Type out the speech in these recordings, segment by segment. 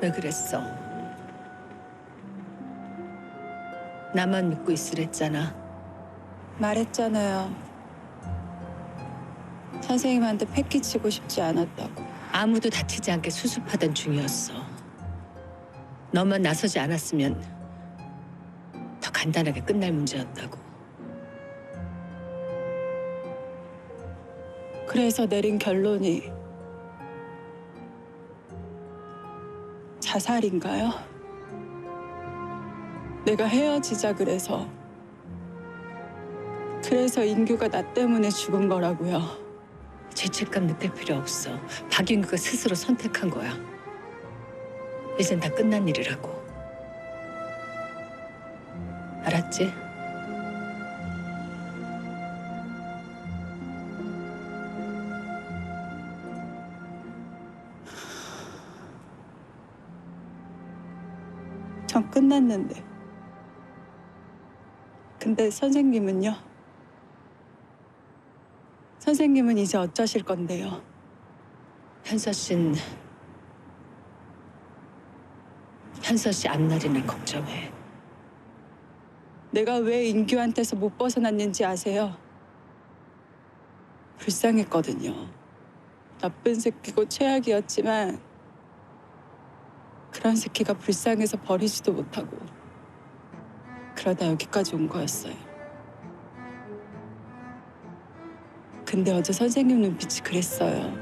왜 그랬어? 나만 믿고 있으랬잖아. 말했잖아요. 선생님한테 패기치고 싶지 않았다고. 아무도 다치지 않게 수습하던 중이었어. 너만 나서지 않았으면 더 간단하게 끝날 문제였다고. 그래서 내린 결론이 자살인가요? 내가 헤어지자 그래서 그래서 인규가 나 때문에 죽은 거라고요. 죄책감 느낄 필요 없어. 박인규가 스스로 선택한 거야. 이젠 다 끝난 일이라고. 알았지? 전 끝났는데. 근데 선생님은요? 선생님은 이제 어쩌실 건데요? 현서 씨는 현서 씨 앞날이나 걱정해. 내가 왜 인규한테서 못 벗어났는지 아세요? 불쌍했거든요. 나쁜 새끼고 최악이었지만 그런 새끼가 불쌍해서 버리지도 못하고 그러다 여기까지 온 거였어요. 근데 어제 선생님 눈빛이 그랬어요.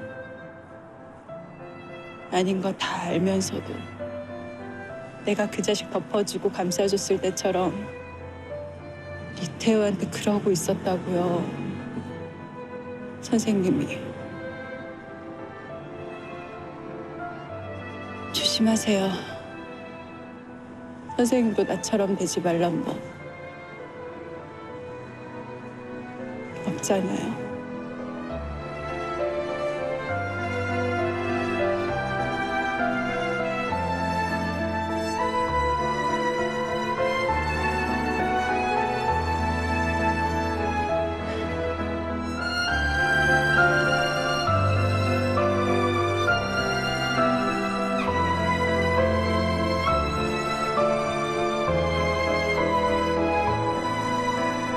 아닌 거 다 알면서도 내가 그 자식 덮어주고 감싸줬을 때처럼 이태우한테 그러고 있었다고요. 선생님이. 조심하세요. 선생님도 나처럼 되지 말란 법. 없잖아요.